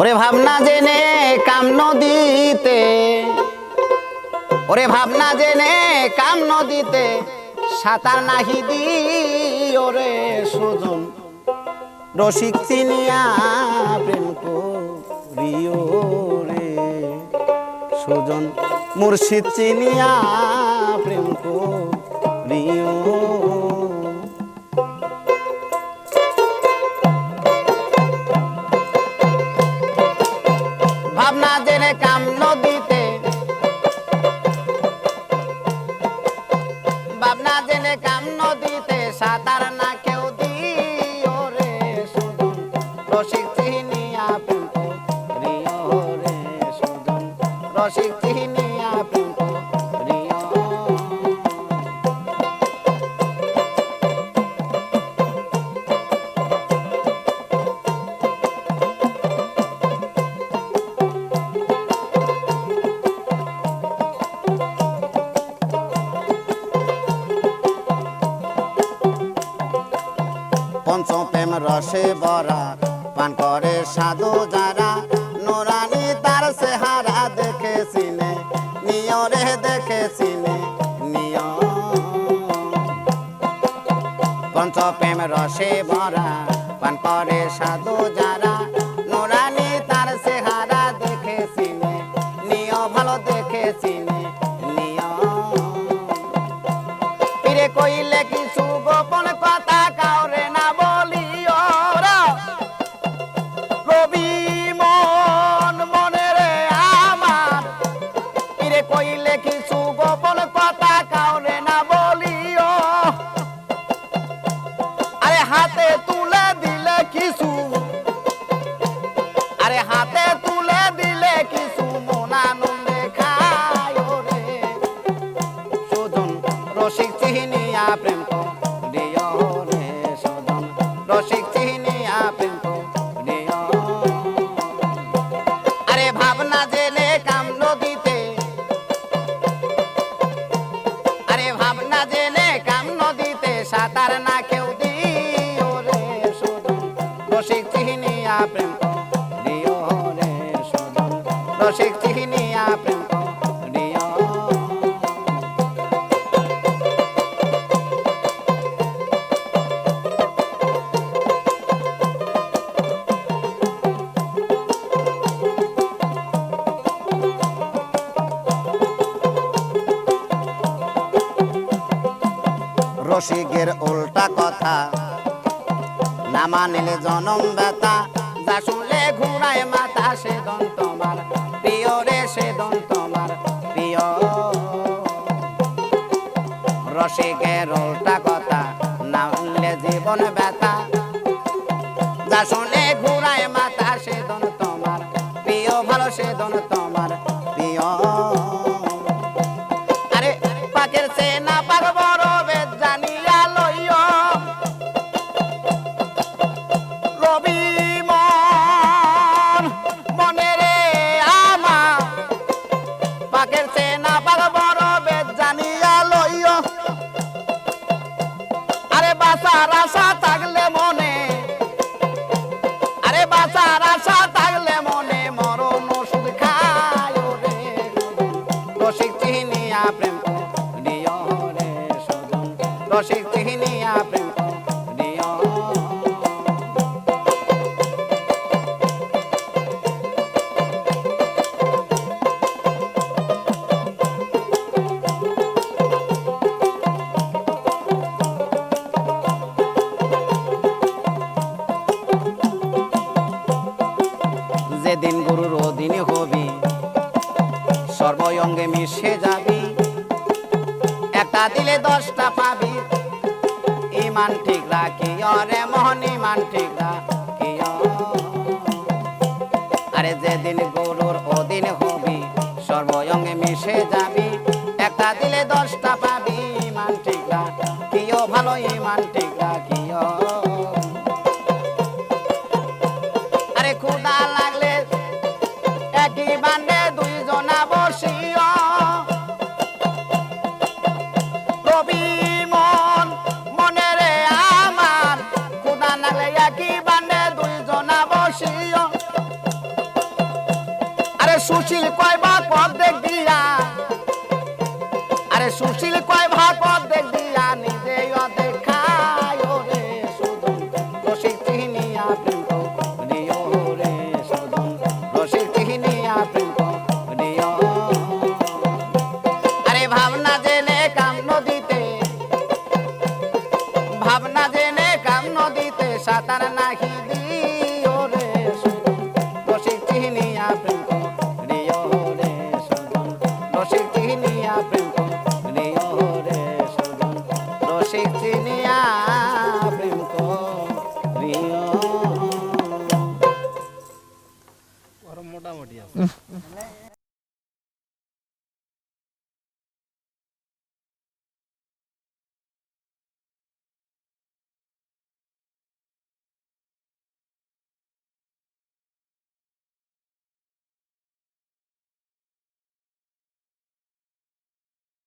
ওরে ভাবনা জেনে কাম নদীতে, ওরে ভাবনা জেনে কাম নদীতে, সাঁতার নাহি দি ওরে সুজন। রসিক চিনিয়া প্রেম রে সুজন। মুর্শিদ চিনিয়া প্রেম করিও জেনে কাম নদীতে। ভাবনা জেনে কাম নদীতে সাঁতার না কেউ দিও রে শুধু। রসিক রসে বরা পান করে সাধু যারা। নোরানি তার সেহারা দেখে চিনে নিয়রে দেখে চিনে নিয়। পঞ্চপ্রেম রসে বরা পান করে সাধু যারা। জেলে কাম নদীতে। আরে ভাবনা জেলে কাম নদীতে, সাঁতার না কেউ দিও রে শুধু। রসিক চিহ্নিয়া প্রেম রসিকের উল্টা কথা। না মানিলে জনম ব্যথা, যা শুনলে ঘুরায় মাথা, সে দন তোমার প্রিয় রে, সে দন তোমার প্রিয়। রসিকের উল্টা কথা, না মানলে জীবন ব্যথা, যা শুনে ঘুরায় মাথা, সে দন তোমার প্রিয় ভালো, সে দন তোমার চিহ্নিয়া প্রেম দিও যেদিন গুরুর অধীনে হবি সর্বঙ্গে মিশে যাবি। একটা দিলে দশটা পাবি। রাখি রে মান আরে যেদিন গরুর ওদিন হবি, সর্বয়ঙ্গে মিশে যাবি, একটা দিলে দশটা পাবি, মান ঠিক রাখিও ভালো ইমান ঠিক আরে সুশীল কয় সাঁতার নাহি দিও